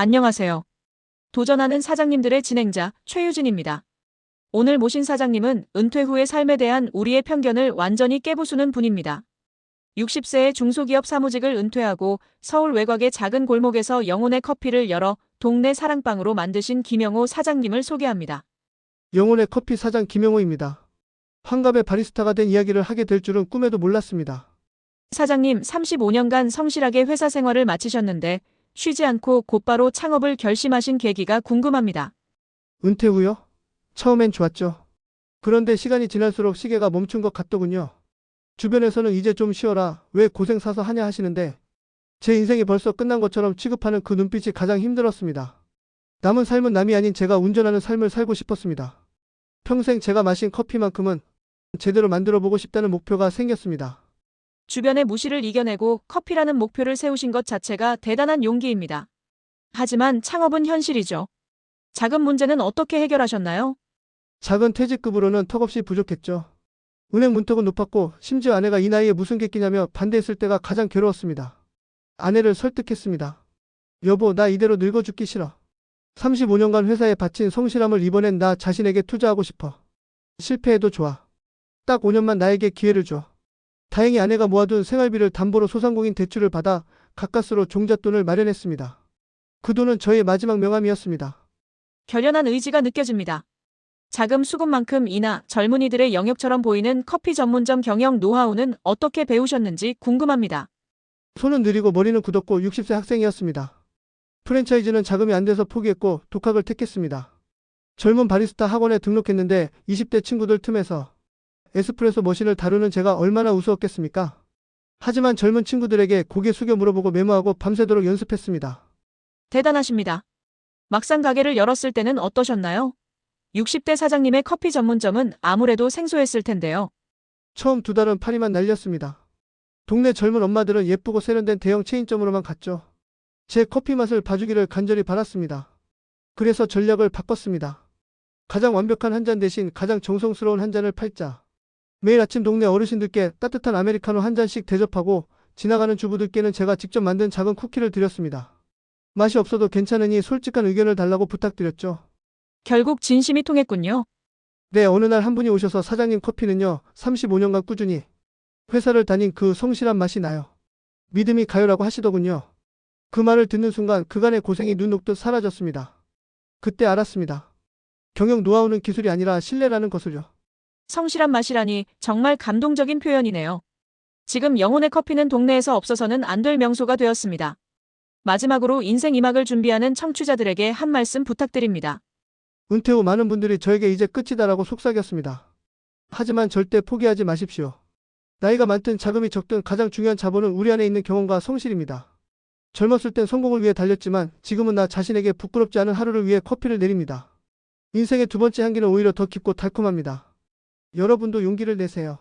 안녕하세요. 도전하는 사장님들의 진행자 최유진입니다. 오늘 모신 사장님은 은퇴 후의 삶에 대한 우리의 편견을 완전히 깨부수는 분입니다. 60세의 중소기업 사무직을 은퇴하고 서울 외곽의 작은 골목에서 영혼의 커피를 열어 동네 사랑방으로 만드신 김영호 사장님을 소개합니다. 영혼의 커피 사장 김영호입니다. 환갑의 바리스타가 된 이야기를 하게 될 줄은 꿈에도 몰랐습니다. 사장님 35년간 성실하게 회사 생활을 마치셨는데 쉬지 않고 곧바로 창업을 결심하신 계기가 궁금합니다. 은퇴 후요? 처음엔 좋았죠. 그런데 시간이 지날수록 시계가 멈춘 것 같더군요. 주변에서는 이제 좀 쉬어라, 왜 고생 사서 하냐 하시는데, 제 인생이 벌써 끝난 것처럼 취급하는 그 눈빛이 가장 힘들었습니다. 남은 삶은 남이 아닌 제가 운전하는 삶을 살고 싶었습니다. 평생 제가 마신 커피만큼은 제대로 만들어 보고 싶다는 목표가 생겼습니다. 주변의 무시를 이겨내고 커피라는 목표를 세우신 것 자체가 대단한 용기입니다. 하지만 창업은 현실이죠. 작은 문제는 어떻게 해결하셨나요? 작은 퇴직급으로는 턱없이 부족했죠. 은행 문턱은 높았고 심지어 아내가 이 나이에 무슨 객기냐며 반대했을 때가 가장 괴로웠습니다. 아내를 설득했습니다. 여보, 나 이대로 늙어 죽기 싫어. 35년간 회사에 바친 성실함을 이번엔 나 자신에게 투자하고 싶어. 실패해도 좋아. 딱 5년만 나에게 기회를 줘. 다행히 아내가 모아둔 생활비를 담보로 소상공인 대출을 받아 가까스로 종잣돈을 마련했습니다. 그 돈은 저의 마지막 명함이었습니다. 결연한 의지가 느껴집니다. 자금 수급만큼 이나 젊은이들의 영역처럼 보이는 커피 전문점 경영 노하우는 어떻게 배우셨는지 궁금합니다. 손은 느리고 머리는 굳었고 60세 학생이었습니다. 프랜차이즈는 자금이 안 돼서 포기했고 독학을 택했습니다. 젊은 바리스타 학원에 등록했는데 20대 친구들 틈에서 에스프레소 머신을 다루는 제가 얼마나 우스웠겠습니까? 하지만 젊은 친구들에게 고개 숙여 물어보고 메모하고 밤새도록 연습했습니다. 대단하십니다. 막상 가게를 열었을 때는 어떠셨나요? 60대 사장님의 커피 전문점은 아무래도 생소했을 텐데요. 처음 두 달은 파리만 날렸습니다. 동네 젊은 엄마들은 예쁘고 세련된 대형 체인점으로만 갔죠. 제 커피 맛을 봐주기를 간절히 바랐습니다. 그래서 전략을 바꿨습니다. 가장 완벽한 한 잔 대신 가장 정성스러운 한 잔을 팔자. 매일 아침 동네 어르신들께 따뜻한 아메리카노 한 잔씩 대접하고 지나가는 주부들께는 제가 직접 만든 작은 쿠키를 드렸습니다. 맛이 없어도 괜찮으니 솔직한 의견을 달라고 부탁드렸죠. 결국 진심이 통했군요. 네, 어느 날 한 분이 오셔서 사장님 커피는요, 35년간 꾸준히 회사를 다닌 그 성실한 맛이 나요. 믿음이 가요라고 하시더군요. 그 말을 듣는 순간 그간의 고생이 눈 녹듯 사라졌습니다. 그때 알았습니다. 경영 노하우는 기술이 아니라 신뢰라는 것을요. 성실한 맛이라니 정말 감동적인 표현이네요. 지금 영혼의 커피는 동네에서 없어서는 안 될 명소가 되었습니다. 마지막으로 인생 2막을 준비하는 청취자들에게 한 말씀 부탁드립니다. 은퇴 후 많은 분들이 저에게 이제 끝이다라고 속삭였습니다. 하지만 절대 포기하지 마십시오. 나이가 많든 자금이 적든 가장 중요한 자본은 우리 안에 있는 경험과 성실입니다. 젊었을 땐 성공을 위해 달렸지만 지금은 나 자신에게 부끄럽지 않은 하루를 위해 커피를 내립니다. 인생의 두 번째 향기는 오히려 더 깊고 달콤합니다. 여러분도 용기를 내세요.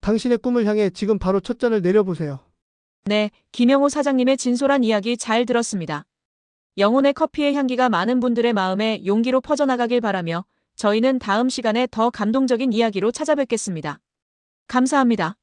당신의 꿈을 향해 지금 바로 첫 잔을 내려보세요. 네, 김영호 사장님의 진솔한 이야기 잘 들었습니다. 영혼의 커피의 향기가 많은 분들의 마음에 용기로 퍼져나가길 바라며 저희는 다음 시간에 더 감동적인 이야기로 찾아뵙겠습니다. 감사합니다.